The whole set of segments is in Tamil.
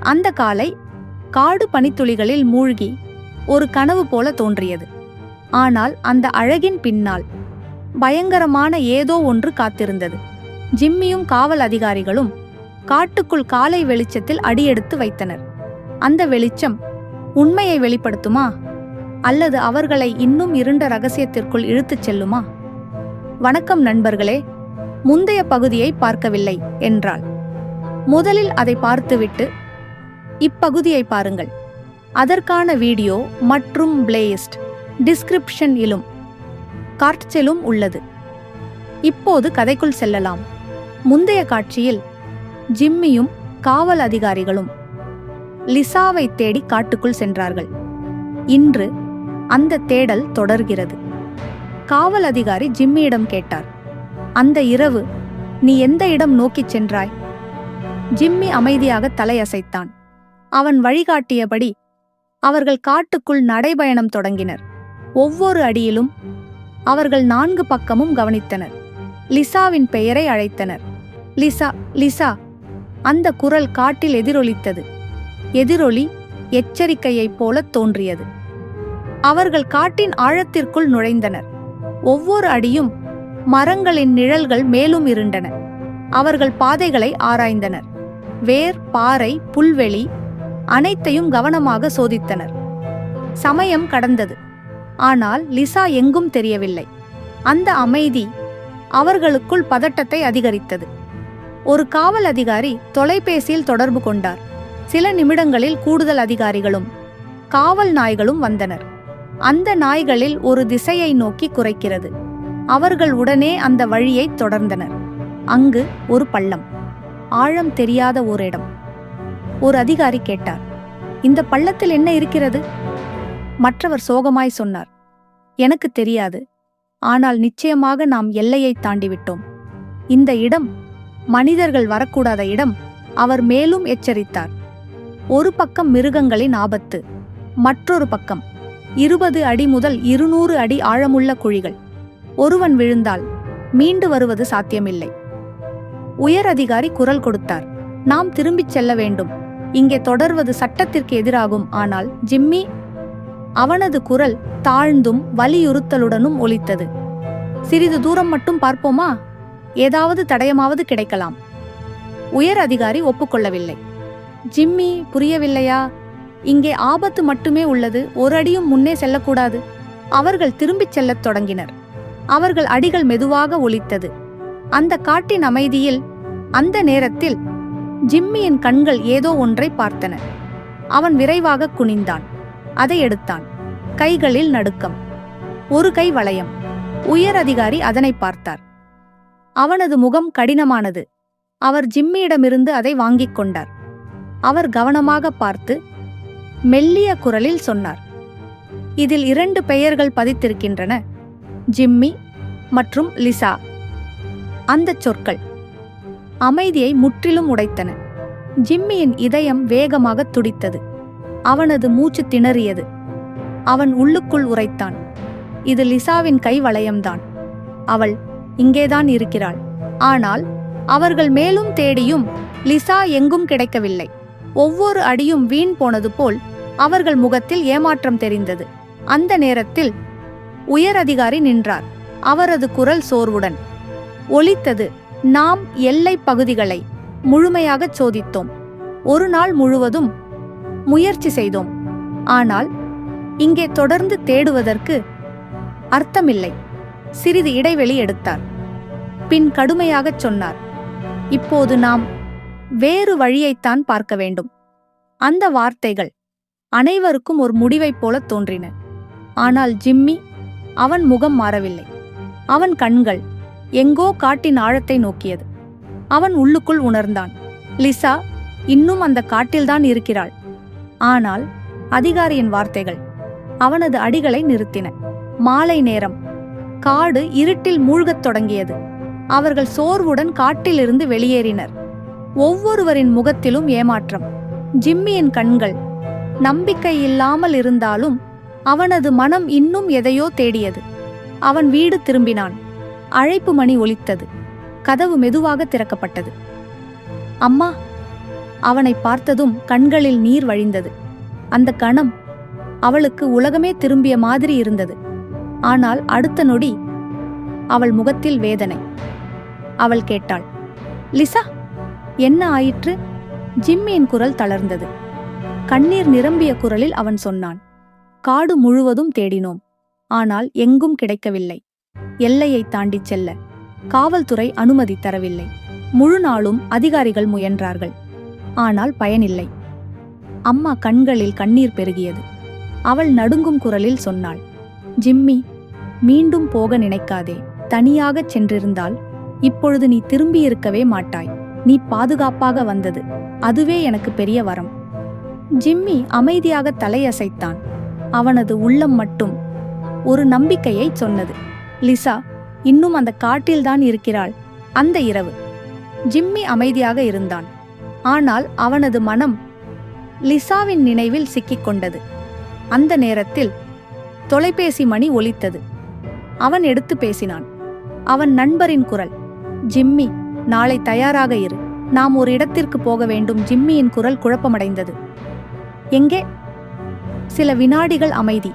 அந்த காலை காடு பனித்துளிகளில் மூழ்கி ஒரு கனவு போல தோன்றியது. ஆனால் அந்த அழகின் பின்னால் பயங்கரமான ஏதோ ஒன்று காத்திருந்தது. ஜிம்மியும் காவல் அதிகாரிகளும் காட்டுக்குள் காலை வெளிச்சத்தில் அடியெடுத்து வைத்தனர். அந்த வெளிச்சம் உண்மையை வெளிப்படுத்துமா? அல்லது அவர்களை இன்னும் இருண்ட ரகசியத்திற்குள் இழுத்துச் செல்லுமா? வணக்கம் நண்பர்களே முந்தைய பகுதியை பார்க்கவில்லை என்றாள். முதலில் அதை பார்த்துவிட்டு இப்பகுதியை பாருங்கள். அதற்கான வீடியோ மற்றும் பிளேஸ்ட் டிஸ்கிரிப்ஷன் இலும் கார்ட்ஸிலும் உள்ளது. இப்போது கதைக்குள் செல்லலாம். முந்தைய காட்சியில் ஜிம்மியும் காவல் அதிகாரிகளும் லிசாவை தேடி காட்டுக்குள் சென்றார்கள். இன்று அந்த தேடல் தொடர்கிறது. காவல் அதிகாரி ஜிம்மியிடம் கேட்டார் அந்த இரவு நீ எந்த இடம் நோக்கிச் சென்றாய்? ஜிம்மி அமைதியாக தலையசைத்தான். அவன் வழிகாட்டியபடி அவர்கள் காட்டுக்குள் நடைபயணம் தொடங்கினர். ஒவ்வொரு அடியிலும் அவர்கள் நான்கு பக்கமும் கவனித்தனர். லிசாவின் பெயரை அழைத்தனர். லிசா லிசா அந்த குரல் காட்டில் எதிரொலித்தது. எதிரொலி எச்சரிக்கையைப் போலத் தோன்றியது. அவர்கள் காட்டின் ஆழத்திற்குள் நுழைந்தனர். ஒவ்வொரு அடியும் மரங்களின் நிழல்கள் மேலும் இருண்டன. அவர்கள் பாதைகளை ஆராய்ந்தனர். வேர் பாறை புல்வெளி அனைத்தையும் கவனமாக சோதித்தனர். சமயம் கடந்தது. ஆனால் லிசா எங்கும் தெரியவில்லை. அந்த அமைதி அவர்களுக்குள் பதட்டத்தை அதிகரித்தது. ஒரு காவல் அதிகாரி தொலைபேசியில் தொடர்பு கொண்டார். சில நிமிடங்களில் கூடுதல் அதிகாரிகளும் காவல் நாய்களும் வந்தனர். அந்த நாய்களில் ஒரு திசையை நோக்கி குறைக்கிறது. அவர்கள் உடனே அந்த வழியை தொடர்ந்தனர். அங்கு ஒரு பள்ளம். ஆழம் தெரியாத ஒரு இடம் ஒரு அதிகாரி கேட்டார். இந்த பள்ளத்தில் என்ன இருக்கிறது? மற்றவர் சோகமாய் சொன்னார். எனக்கு தெரியாது. ஆனால் நிச்சயமாக நாம் எல்லையை தாண்டிவிட்டோம். இந்த இடம் மனிதர்கள் வரக்கூடாத இடம் அவர் மேலும் எச்சரித்தார். ஒரு பக்கம் மிருகங்களின் ஆபத்து மற்றொரு பக்கம் இருபது அடி முதல் இருநூறு அடி ஆழமுள்ள குழிகள். ஒருவன் விழுந்தால் மீண்டு வருவது சாத்தியமில்லை. உயர் அதிகாரி குரல் கொடுத்தார். நாம் திரும்பிச் செல்ல வேண்டும். இங்கே தொடர்வது சட்டத்திற்கு எதிராகும். ஆனால் ஜிம்மி அவனது குரல் தாழ்ந்தும் வலியுறுத்தலுடனும் ஒலித்தது. சிறிது தூரம் மட்டும் பார்ப்போமா? ஏதாவது தடயமாவது கிடைக்கலாம். உயர் அதிகாரி ஒப்புக்கொள்ளவில்லை. ஜிம்மி புரியவில்லையா? இங்கே ஆபத்து மட்டுமே உள்ளது. ஒரு அடியும் முன்னே செல்லக்கூடாது. அவர்கள் திரும்பிச் செல்லத் தொடங்கினர். அவர்கள் அடிகள் மெதுவாக ஒலித்தது. அந்த காட்டின் அமைதியில் அந்த நேரத்தில் ஜிம்மியின் கண்கள் ஏதோ ஒன்றை பார்த்தன. அவன் விரைவாக குனிந்தான். அதை எடுத்தான். கைகளில் நடுக்கம். ஒரு கை வளையம். உயர் அதிகாரி அதனை பார்த்தார். அவனது முகம் கடினமானது. அவர் ஜிம்மியிடமிருந்து அதை வாங்கிக் கொண்டார். அவர் கவனமாக பார்த்து மெல்லிய குரலில் சொன்னார். இதில் இரண்டு பெயர்கள் பதித்திருக்கின்றன. ஜிம்மி மற்றும் லிசா. அந்தச் சொற்கள். அமைதியை முற்றிலும் உடைத்தன. ஜிம்மியின் இதயம் வேகமாக துடித்தது. அவனது மூச்சு திணறியது. அவன் உள்ளுக்குள் உரைத்தான் இது லிசாவின் கை வளையம்தான். அவள் இங்கேதான் இருக்கிறாள். ஆனால் அவர்கள் மேலும் தேடியும் லிசா எங்கும் கிடைக்கவில்லை. ஒவ்வொரு அடியும் வீண் போனது போல் அவர்கள் முகத்தில் ஏமாற்றம் தெரிந்தது. அந்த நேரத்தில் உயர் அதிகாரி நின்றார். அவரது குரல் சோர்வுடன். ஒலித்தது. நாம் எல்லை பகுதிகளை முழுமையாகச் சோதித்தோம். ஒரு நாள் முழுவதும் முயற்சி செய்தோம். ஆனால் இங்கே தொடர்ந்து தேடுவதற்கு அர்த்தமில்லை. சிறிது இடைவெளி எடுத்தார். பின் கடுமையாகச் சொன்னார் இப்போது நாம் வேறு வழியைத்தான் பார்க்க வேண்டும். அந்த வார்த்தைகள் அனைவருக்கும் ஒரு முடிவைப் போல தோன்றின. ஆனால் ஜிம்மி அவன் முகம் மாறவில்லை. அவன் கண்கள் எங்கோ காட்டின் ஆழத்தை நோக்கியது. அவன் உள்ளுக்குள் உணர்ந்தான். லிசா இன்னும் அந்த காட்டில்தான் இருக்கிறாள். ஆனால் அதிகாரியின் வார்த்தைகள் அவனது அடிகளை நிறுத்தின. மாலை நேரம் காடு இருட்டில் மூழ்கத் தொடங்கியது. அவர்கள் சோர்வுடன் காட்டிலிருந்து வெளியேறினர். ஒவ்வொருவரின் முகத்திலும் ஏமாற்றம். ஜிம்மியின் கண்கள் நம்பிக்கை இல்லாமல் இருந்தாலும் அவனது மனம் இன்னும் எதையோ தேடியது. அவன் வீடு திரும்பினான். அழைப்பு மணி ஒலித்தது. கதவு மெதுவாக திறக்கப்பட்டது. அம்மா அவனை பார்த்ததும் கண்களில் நீர் வழிந்தது. அந்த கணம் அவளுக்கு உலகமே திரும்பிய மாதிரி இருந்தது. ஆனால் அடுத்த நொடி அவள் முகத்தில் வேதனை. அவள் கேட்டாள் லிசா என்ன ஆயிற்று? ஜிம்மியின் குரல் தளர்ந்தது. கண்ணீர் நிரம்பிய குரலில் அவன் சொன்னான் காடு முழுவதும் தேடினோம். ஆனால் எங்கும் கிடைக்கவில்லை. எல்லையை தாண்டிச் செல்ல காவல்துறை அனுமதி தரவில்லை. முழு நாளும் அதிகாரிகள் முயன்றார்கள். ஆனால் பயனில்லை. அம்மா கண்களில் கண்ணீர் பெருகியது. அவள் நடுங்கும் குரலில் சொன்னாள் ஜிம்மி மீண்டும் போக நினைக்காதே. தனியாகச் சென்றிருந்தால் இப்பொழுது நீ திரும்பியிருக்கவே மாட்டாய். நீ பாதுகாப்பாக வந்தது. அதுவே எனக்கு பெரிய வரம். ஜிம்மி அமைதியாக தலையசைத்தான். அவனது உள்ளம் மட்டும் ஒரு நம்பிக்கையை சொன்னது. லிசா இன்னும் அந்த காட்டில்தான் இருக்கிறாள். அந்த இரவு ஜிம்மி அமைதியாக இருந்தான். ஆனால் அவனது மனம் லிசாவின் நினைவில் சிக்கிக்கொண்டது. அந்த நேரத்தில் தொலைபேசி மணி ஒலித்தது. அவன் எடுத்து பேசினான். அவன் நண்பரின் குரல். ஜிம்மி நாளை தயாராக இரு. நாம் ஒரு இடத்திற்கு போக வேண்டும். ஜிம்மியின் குரல் குழப்பமடைந்தது. எங்கே? சில வினாடிகள் அமைதி.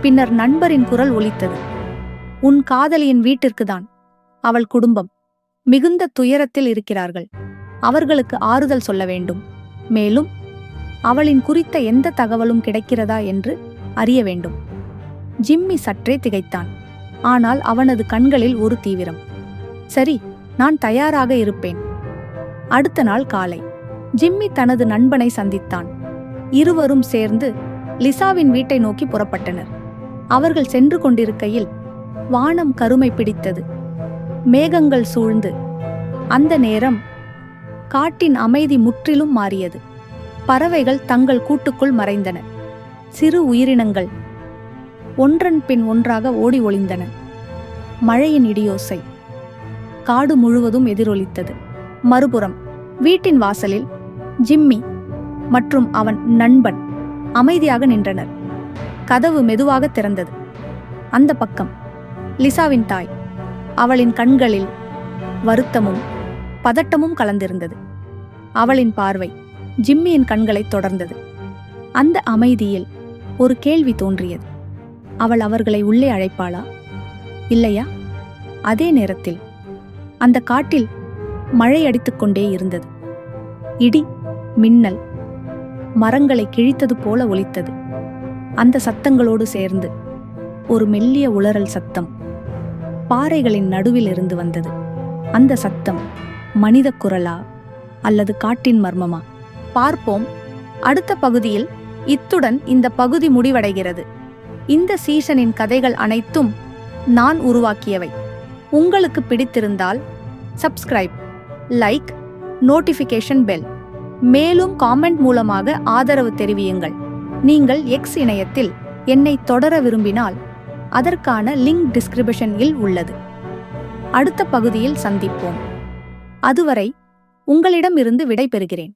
பின்னர் நண்பரின் குரல் ஒலித்தது. உன் காதலியின் வீட்டிற்குதான். அவள் குடும்பம். மிகுந்த துயரத்தில் இருக்கிறார்கள். அவர்களுக்கு ஆறுதல் சொல்ல வேண்டும். மேலும் அவளின் குறித்த எந்த தகவலும் கிடைக்கிறதா என்று அறிய வேண்டும். ஜிம்மி சற்றே திகைத்தான். ஆனால் அவனது கண்களில் ஒரு தீவிரம். சரி நான் தயாராக இருப்பேன். அடுத்த நாள் காலை. ஜிம்மி தனது நண்பனை சந்தித்தான். இருவரும் சேர்ந்து லிசாவின் வீட்டை நோக்கி புறப்பட்டனர். அவர்கள் சென்று கொண்டிருக்கையில் வானம் கருமை பிடித்தது. மேகங்கள் சூழ்ந்து. அந்த நேரம் காட்டின் அமைதி முற்றிலும் மாறியது. பறவைகள் தங்கள் கூட்டுக்குள் மறைந்தன. சிறு உயிரினங்கள் ஒன்றன் பின் ஒன்றாக ஓடி ஒளிந்தன. மழையின் இடியோசை காடு முழுவதும் எதிரொலித்தது. மறுபுறம் வீட்டின் வாசலில் ஜிம்மி மற்றும் அவன் நண்பன் அமைதியாக நின்றனர். கதவு மெதுவாக திறந்தது. அந்த பக்கம் லிசாவின் தாய். அவளின் கண்களில் வருத்தமும் பதட்டமும் கலந்திருந்தது. அவளின் பார்வை ஜிம்மியின் கண்களைத் தொடர்ந்தது. அந்த அமைதியில் ஒரு கேள்வி தோன்றியது. அவள் அவர்களை உள்ளே அழைப்பாளா? இல்லையா? அதே நேரத்தில் அந்த காட்டில் மழை அடித்துக்கொண்டே இருந்தது. இடி மின்னல் மரங்களை கிழித்தது போல ஒலித்தது. அந்த சத்தங்களோடு சேர்ந்து ஒரு மெல்லிய உளறல் சத்தம். பாறைகளின் நடுவில் இருந்து வந்தது. அந்த சத்தம் மனித குரலா அல்லது காட்டின் மர்மமா? பார்ப்போம். அடுத்த பகுதியில் இத்துடன் இந்த பகுதி முடிவடைகிறது. இந்த சீசனின் கதைகள் அனைத்தும் நான் உருவாக்கியவை. உங்களுக்கு பிடித்திருந்தால் சப்ஸ்கிரைப் லைக் நோட்டிஃபிகேஷன் பெல் மேலும் காமெண்ட் மூலமாக ஆதரவு தெரிவியுங்கள். நீங்கள் எக்ஸ் இணையத்தில் என்னை தொடர விரும்பினால் அதற்கான லிங்க் டிஸ்கிரிப்ஷனில் உள்ளது. அடுத்த பகுதியில் சந்திப்போம். அதுவரை உங்களிடமிருந்து விடைபெறுகிறேன்.